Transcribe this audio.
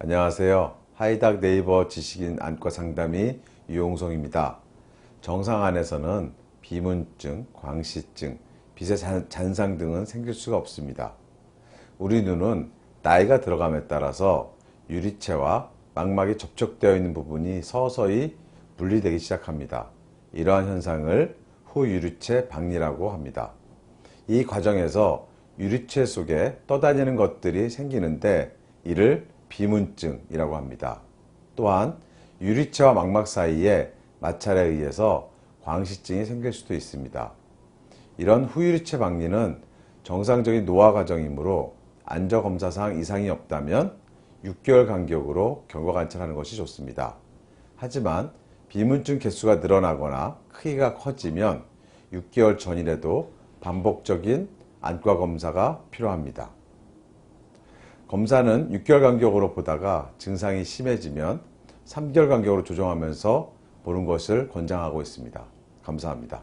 안녕하세요. 하이닥 네이버 지식인 안과 상담의 유용성입니다. 정상 안에서는 비문증, 광시증, 빛의 잔- 잔상 등은 생길 수가 없습니다. 우리 눈은 나이가 들어감에 따라서 유리체와 망막이 접촉되어 있는 부분이 서서히 분리되기 시작합니다. 이러한 현상을 후유리체 박리라고 합니다. 이 과정에서 유리체 속에 떠다니는 것들이 생기는데 이를 비문증이라고 합니다. 또한 유리체와 망막 사이에 마찰에 의해서 광시증이 생길 수도 있습니다. 이런 후유리체 박리는 정상적인 노화 과정이므로 안저 검사상 이상이 없다면 6개월 간격으로 경과 관찰하는 것이 좋습니다. 하지만 비문증 개수가 늘어나거나 크기가 커지면 6개월 전이라도 반복적인 안과 검사가 필요합니다. 검사는 6개월 간격으로 보다가 증상이 심해지면 3개월 간격으로 조정하면서 보는 것을 권장하고 있습니다. 감사합니다.